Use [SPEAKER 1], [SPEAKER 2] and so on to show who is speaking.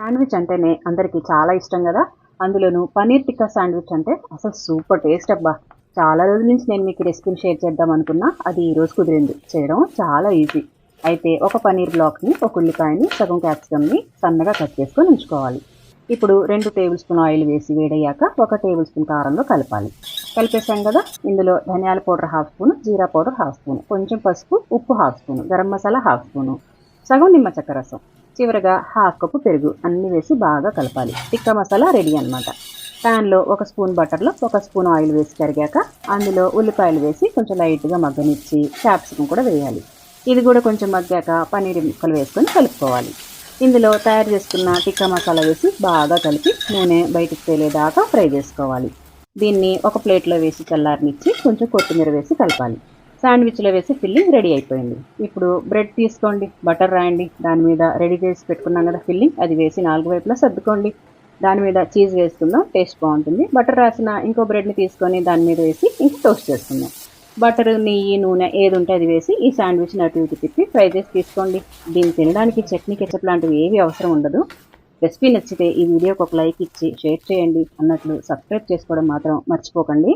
[SPEAKER 1] Sandwich అంటేనే అందరికీ చాలా ఇష్టం కదా? అందులోనూ పనీర్ టిక్కా శాండ్విచ్ అంటే అసలు సూపర్ టేస్ట్ అబ్బా. చాలా రోజుల నుంచి నేను మీకు రెసిపీని షేర్ చేద్దాం అనుకున్నా. అది ఈరోజు కుదిరింది. చేయడం చాలా ఈజీ అయితే ఒక పనీర్ బ్లాక్ని ఒక ఉల్లిపాయని సగం క్యాప్సికమ్ని సన్నగా కట్ చేసుకొని ఉంచుకోవాలి. ఇప్పుడు రెండు టేబుల్ స్పూన్ ఆయిల్ వేసి వేడయ్యాక ఒక టేబుల్ స్పూన్ కారంలో కలపాలి. కలిపేసాం కదా? ఇందులో ధనియాల పౌడర్ హాఫ్ స్పూన్ జీరా పౌడర్ హాఫ్ స్పూన్ కొంచెం పసుపు ఉప్పు half spoon garam masala half spoon సగం నిమ్మ చెక్క రసం. చివరగా హాఫ్ కప్పు పెరుగు. అన్ని వేసి బాగా కలపాలి. టిక్కా మసాలా రెడీ అనమాట ప్యాన్లో ఒక స్పూన్ బటర్లో ఒక స్పూన్ ఆయిల్ వేసి కరిగాక అందులో ఉల్లిపాయలు వేసి కొంచెం లైట్గా మగ్గనిచ్చి క్యాప్సికం కూడా వేయాలి. ఇది కూడా కొంచెం మగ్గాక పన్నీర్ ముక్కలు వేసుకొని కలుపుకోవాలి. ఇందులో తయారు చేసుకున్న టిక్కా మసాలా వేసి బాగా కలిపి నూనె బయటికి తేలేదాకా ఫ్రై చేసుకోవాలి. దీన్ని ఒక ప్లేట్లో వేసి చల్లారనిచ్చి కొంచెం కొత్తిమీర వేసి కలపాలి. శాండ్విచ్లో వేసి ఫిల్లింగ్ రెడీ అయిపోయింది. ఇప్పుడు బ్రెడ్ తీసుకోండి బటర్ రాయండి. దాని మీద రెడీ చేసి పెట్టుకున్నాం కదా ఫిల్లింగ్ అది వేసి నాలుగు వైపులా సర్దుకోండి. దాని మీద చీజ్ వేసుకుందాం టేస్ట్ బాగుంటుంది. బటర్ రాసిన ఇంకో బ్రెడ్ని తీసుకొని దాని మీద వేసి ఇంకా టోస్ట్ చేసుకుందాం. బటర్ నెయ్యి నూనె ఏది ఉంటే అది వేసి ఈ శాండ్విచ్ అటు ఇటు తిప్పి ఫ్రై చేసి తీసుకోండి. దీన్ని తినడానికి చట్నీ కెచప్ లాంటివి ఏవి అవసరం ఉండదు. రెసిపీ నచ్చితే ఈ వీడియోకి ఒక లైక్ ఇచ్చి షేర్ చేయండి. అన్నట్లు సబ్స్క్రైబ్ చేసుకోవడం మాత్రం మర్చిపోకండి.